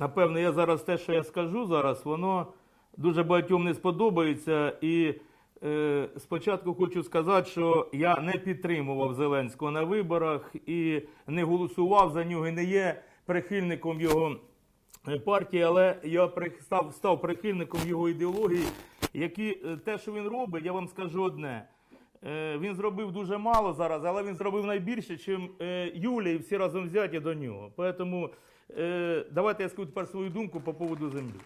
Напевно, я зараз те, що я скажу зараз, воно дуже багатьом не сподобається. І е, спочатку хочу сказати, що я не підтримував Зеленського на виборах і не голосував за нього, і не є прихильником його е, партії, але я став, став прихильником його ідеології, які е, те, що він робить, я вам скажу одне. Е, Він зробив дуже мало зараз, але він зробив найбільше, чим е, Юлія і всі разом взяті до нього. Тому е, давайте я скажу тепер свою думку по поводу землі.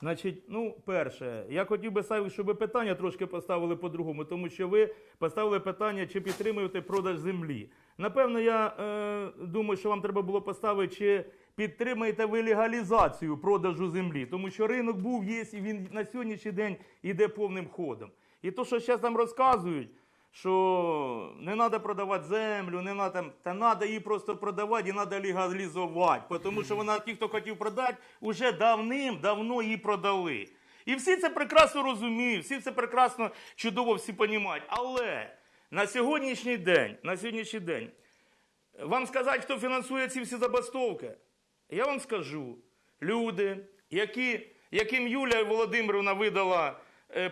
Значить, ну, перше, я хотів би Саві, щоб питання трошки поставили по-другому, тому що ви поставили питання, чи підтримуєте продаж землі. Напевно, я е, думаю, що вам треба було поставити, чи підтримуєте ви легалізацію продажу землі, тому що ринок був, є, і він на сьогоднішній день іде повним ходом. І то, що зараз нам розказують, що не треба продавати землю, не надо, та треба її просто продавати і треба легалізувати. Тому що вона, ті, хто хотів продати, вже давним-давно її продали. І всі це прекрасно розуміють, всі це прекрасно, чудово всі розуміють. Але на сьогоднішній день, на сьогоднішній день, вам сказати, хто фінансує ці всі забастовки? Я вам скажу, люди, які, яким Юлія Володимирівна видала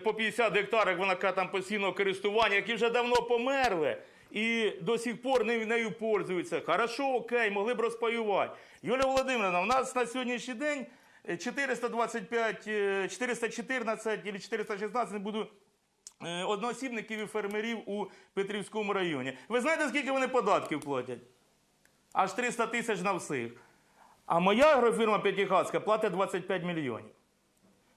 по 50 гектарів, вона там постійного користування, які вже давно померли і до сих пор не- нею пользуються. Хорошо, окей, могли б розпаювати. Юлія Володимировна, у нас на сьогоднішній день е, 425, е, 414 або 416, не буду е, одноосібників і фермерів у Петрівському районі. Ви знаєте, скільки вони податків платять? Аж 300 тисяч на всіх. А моя агрофірма П'ятихатська платить 25 мільйонів.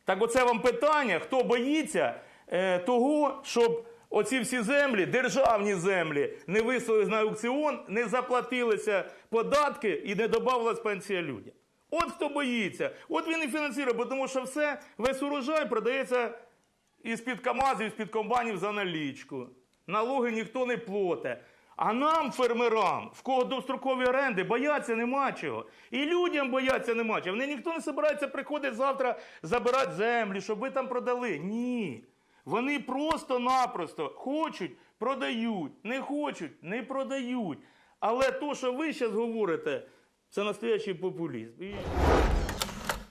Так оце вам питання, хто боїться е, того, щоб оці всі землі, державні землі, не вислали на аукціон, не заплатилися податки і не додавалась пенсія людям. От хто боїться. От він і фінансує, бо тому що все, весь урожай продається із-під КАМАЗів, з-під комбайнів за налічку. Налоги ніхто не плоте. А нам, фермерам, в кого довстрокові оренди, бояться нема чого. І людям бояться нема чого. Вони ніхто не збирається приходити завтра забирати землю, щоб ви там продали. Ні. Вони просто-напросто хочуть, продають, не хочуть, не продають. Але то, що ви зараз говорите, це настоящий популізм.